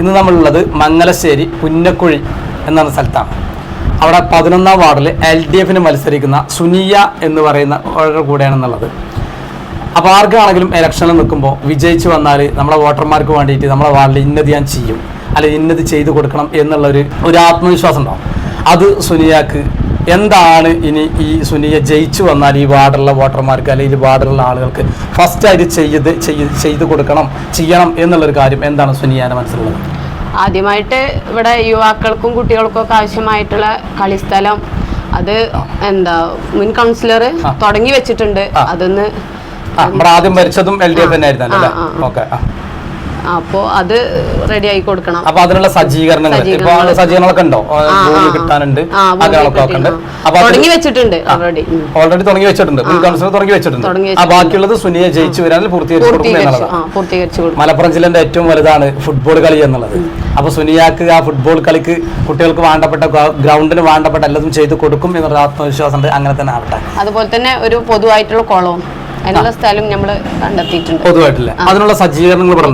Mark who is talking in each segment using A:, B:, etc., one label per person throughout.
A: ഇന്ന് നമ്മളുള്ളത് മംഗലശ്ശേരി പുന്നക്കുഴി എന്ന സ്ഥലത്താണ്. അവിടെ പതിനൊന്നാം വാർഡിൽ എൽ ഡി എഫിന് മത്സരിക്കുന്ന സുനിയ എന്ന് പറയുന്ന അവരുടെ കൂടെയാണെന്നുള്ളത്. അപ്പോൾ ആർക്കാണെങ്കിലും ഇലക്ഷനിൽ നിൽക്കുമ്പോൾ വിജയിച്ചു വന്നാൽ നമ്മുടെ വോട്ടർമാർക്ക് വേണ്ടിയിട്ട് നമ്മളെ വാർഡിൽ ഇന്നത് ഞാൻ ചെയ്യും. അല്ലെങ്കിൽ ഇന്നത് ചെയ്തു കൊടുക്കണം എന്നുള്ളൊരു ഒരു ആത്മവിശ്വാസം ഉണ്ടാവും. അത് സുനിയാക്ക് എന്താണ് ഇനി ഈ സുനിയെ ജയിച്ചു വന്നാൽ ഈ വാർഡിലുള്ള വോട്ടർമാർക്ക് അല്ലെങ്കിൽ ഈ വാർഡിലുള്ള ആളുകൾക്ക് ഫസ്റ്റ് ആയിട്ട് ചെയ്ത് ചെയ്ത് ചെയ്തു കൊടുക്കണം ചെയ്യണം എന്നുള്ളൊരു കാര്യം എന്താണ് സുനിയാന്റെ മനസ്സിലുള്ളത്
B: ആദ്യമായിട്ട് ഇവിടെ യുവാക്കൾക്കും കുട്ടികൾക്കും ഒക്കെ ആവശ്യമായിട്ടുള്ള കളിസ്ഥലം അത് എന്താ മുൻ കൗൺസിലർ. തുടങ്ങി വെച്ചിട്ടുണ്ട്. അതൊന്ന്
A: ആദ്യം ഭരിച്ചതും എൽ ഡി എഫ് തന്നെ
B: ആയിരുന്നു.
A: ഓക്കെ
B: അപ്പോ അത് റെഡി ആയി കൊടുക്കണം.
A: അപ്പൊ അതിനുള്ള സജ്ജീകരണങ്ങൾ. സജ്ജീകരണങ്ങളൊക്കെ ഉണ്ടോ. കിട്ടാനുണ്ട്
B: തുടങ്ങി വെച്ചിട്ടുണ്ട് ഓൾറെഡി
A: ഓൾറെഡി തുടങ്ങി വെച്ചിട്ടുണ്ട്. കൗൺസിലർ തുടങ്ങി വെച്ചിട്ടുണ്ട്. ബാക്കിയുള്ളത് സുനിയെ ജയിച്ചു വരാൻ എന്നുള്ളതാണ്.
B: പൂർത്തീകരിച്ചു
A: മലപ്പുറം ജില്ലന്റെ ഏറ്റവും വലുതാണ് ഫുട്ബോൾ കളി എന്നുള്ളത്. അപ്പൊ സുനിയാക്ക് ആ ഫുട്ബോൾ കളിക്ക് കുട്ടികൾക്ക് വേണ്ടപ്പെട്ട ഗ്രൗണ്ടിന് വേണ്ടപ്പെട്ട എല്ലതും ചെയ്തു കൊടുക്കും എന്നുള്ള ആത്മവിശ്വാസം ഉണ്ട് അങ്ങനെ തന്നെ ആവട്ടെ.
B: അതുപോലെ തന്നെ ഒരു പൊതുവായിട്ടുള്ള കുളവും. അതിനുള്ള സ്ഥലം നമ്മൾ കണ്ടെത്തിയിട്ടുണ്ട്.
A: പൊതുവായിട്ടില്ല? അതിനുള്ള സജ്ജീകരണങ്ങൾ ഇവിടെ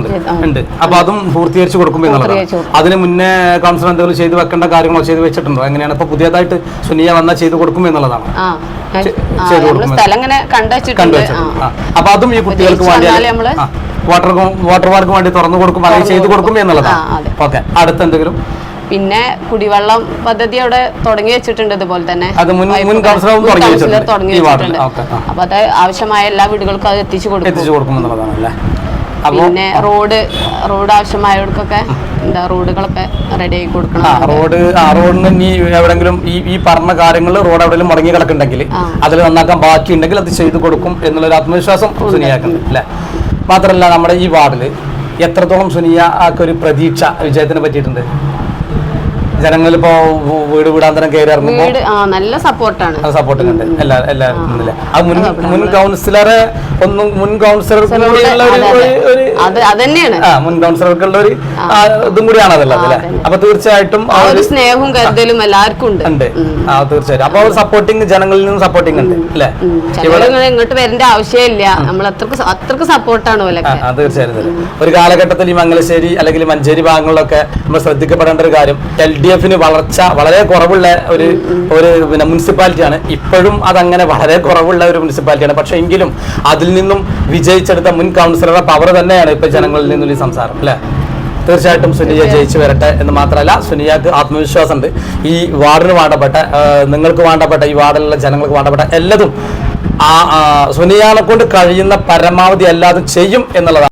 A: ഉണ്ട്. അപ്പൊ അതും പൂർത്തീകരിച്ച് കൊടുക്കുമ്പോൾ എന്നുള്ളതാണ്. അതിന് മുന്നേ കൗൺസിലർ എന്തെങ്കിലും ചെയ്തു വെക്കേണ്ട കാര്യങ്ങളോ ചെയ്തു വെച്ചിട്ടുണ്ടോ? എങ്ങനെയാണ്? ഇപ്പൊ പുതിയതായിട്ട് സുനിയ വന്നാൽ ചെയ്തു കൊടുക്കും എന്നുള്ളതാണ്. അപ്പൊ അതും ഈ കുട്ടികൾക്ക് വേണ്ടി
B: വാട്ടർ
A: വാട്ടർ പാർക്ക് വേണ്ടി തുറന്നു കൊടുക്കും അല്ലെങ്കിൽ ചെയ്തു കൊടുക്കും. എന്നുള്ളതാണ് ഓക്കെ. അടുത്ത എന്തെങ്കിലും
B: പിന്നെ കുടിവെള്ളം പദ്ധതി അവിടെ തുടങ്ങി വെച്ചിട്ടുണ്ട് ഇതുപോലെ തന്നെ. കൗൺസിലർ. തുടങ്ങി. വെച്ചിട്ടുണ്ട്. അപ്പൊ അത് ആവശ്യമായ എല്ലാ വീടുകൾക്കും അത് എത്തിച്ചു കൊടുക്കും. പിന്നെ റോഡ് റോഡ് ആവശ്യമായവർക്കൊക്കെ എന്താ റോഡുകളൊക്കെ റെഡി ആയി കൊടുക്കണം.
A: റോഡ് ആ റോഡിന് ഇനി എവിടെങ്കിലും ഈ ഈ പറഞ്ഞ കാര്യങ്ങൾ റോഡ് എവിടെയും മുടങ്ങി കിടക്കുന്നുണ്ടെങ്കിൽ. അതിൽ നന്നാക്കാൻ ബാക്കിയുണ്ടെങ്കിൽ അത് ചെയ്തു കൊടുക്കും എന്നുള്ളൊരു ആത്മവിശ്വാസം സുനിയാക്കുന്നുണ്ട് അല്ലേ? മാത്രമല്ല നമ്മുടെ ഈ വാർഡിൽ എത്രത്തോളം സുനിയ ആക്കൊരു പ്രതീക്ഷ വിജയത്തിനെ പറ്റിയിട്ടുണ്ട്? ജനങ്ങളിപ്പോ ഇപ്പോ വീട് വീടാന്തരം കയറി ഇറങ്ങുമ്പോൾ
B: നല്ല സപ്പോർട്ടാണ്.
A: അത് സപ്പോർട്ട് ഉണ്ട് എല്ലാ എല്ലാവരും? അത് മുൻ മുൻ കൗൺസിലറെ ഒന്നും മുൻ കൗൺസിലർ കൂടിയുള്ള ഒരു ഒരു- മുൻ കൗൺസിലർക്കുള്ള ഒരു ഇതും കൂടിയാണ് അതുള്ളത് അല്ലെ? അപ്പൊ തീർച്ചയായിട്ടും ആ ഒരു
B: സ്നേഹവും കരുതലും എല്ലാവർക്കും ഉണ്ട്.
A: ഉണ്ട്. ആ തീർച്ചയായിട്ടും. അപ്പൊ ഒരു സപ്പോർട്ടിങ് ജനങ്ങളിൽ നിന്ന് സപ്പോർട്ടിങ് ഉണ്ട് അല്ലെ?
B: ഇങ്ങോട്ട് വരേണ്ട ആവശ്യമില്ല. നമ്മൾ അത്രയ്ക്ക് അത്രയ്ക്ക് സപ്പോർട്ടാണ്
A: തീർച്ചയായിട്ടും. ഒരു കാലഘട്ടത്തിൽ ഈ മംഗലശ്ശേരി അല്ലെങ്കിൽ മഞ്ചേരി ഭാഗങ്ങളിലൊക്കെ നമ്മൾ ശ്രദ്ധിക്കപ്പെടേണ്ട ഒരു കാര്യം എൽ ഡി എഫിന് വളർച്ച വളരെ കുറവുള്ള ഒരു ഒരു പിന്നെ മുനിസിപ്പാലിറ്റിയാണ്. ഇപ്പോഴും അതങ്ങനെ വളരെ കുറവുള്ള ഒരു മുനിസിപ്പാലിറ്റിയാണ്. പക്ഷെ എങ്കിലും അതിൽ നിന്നും വിജയിച്ചെടുത്ത മുൻ കൗൺസിലറുടെ പവർ തന്നെയാണ് ഇപ്പൊ ജനങ്ങളിൽ നിന്നുള്ള സംസാരം അല്ലേ? തീർച്ചയായിട്ടും സുനിയ ജയിച്ചു വരട്ടെ എന്ന് മാത്രമല്ല സുനിയക്ക് ആത്മവിശ്വാസമുണ്ട്. ഈ വാർഡിന് വേണ്ടപ്പെട്ട നിങ്ങൾക്ക് വേണ്ടപ്പെട്ട ഈ വാർഡിലുള്ള ജനങ്ങൾക്ക് വേണ്ടപ്പെട്ട എല്ലാതും ആ, സുനിയാനെ കൊണ്ട് കഴിയുന്ന പരമാവധി എല്ലാതും ചെയ്യും എന്നുള്ളതാണ്.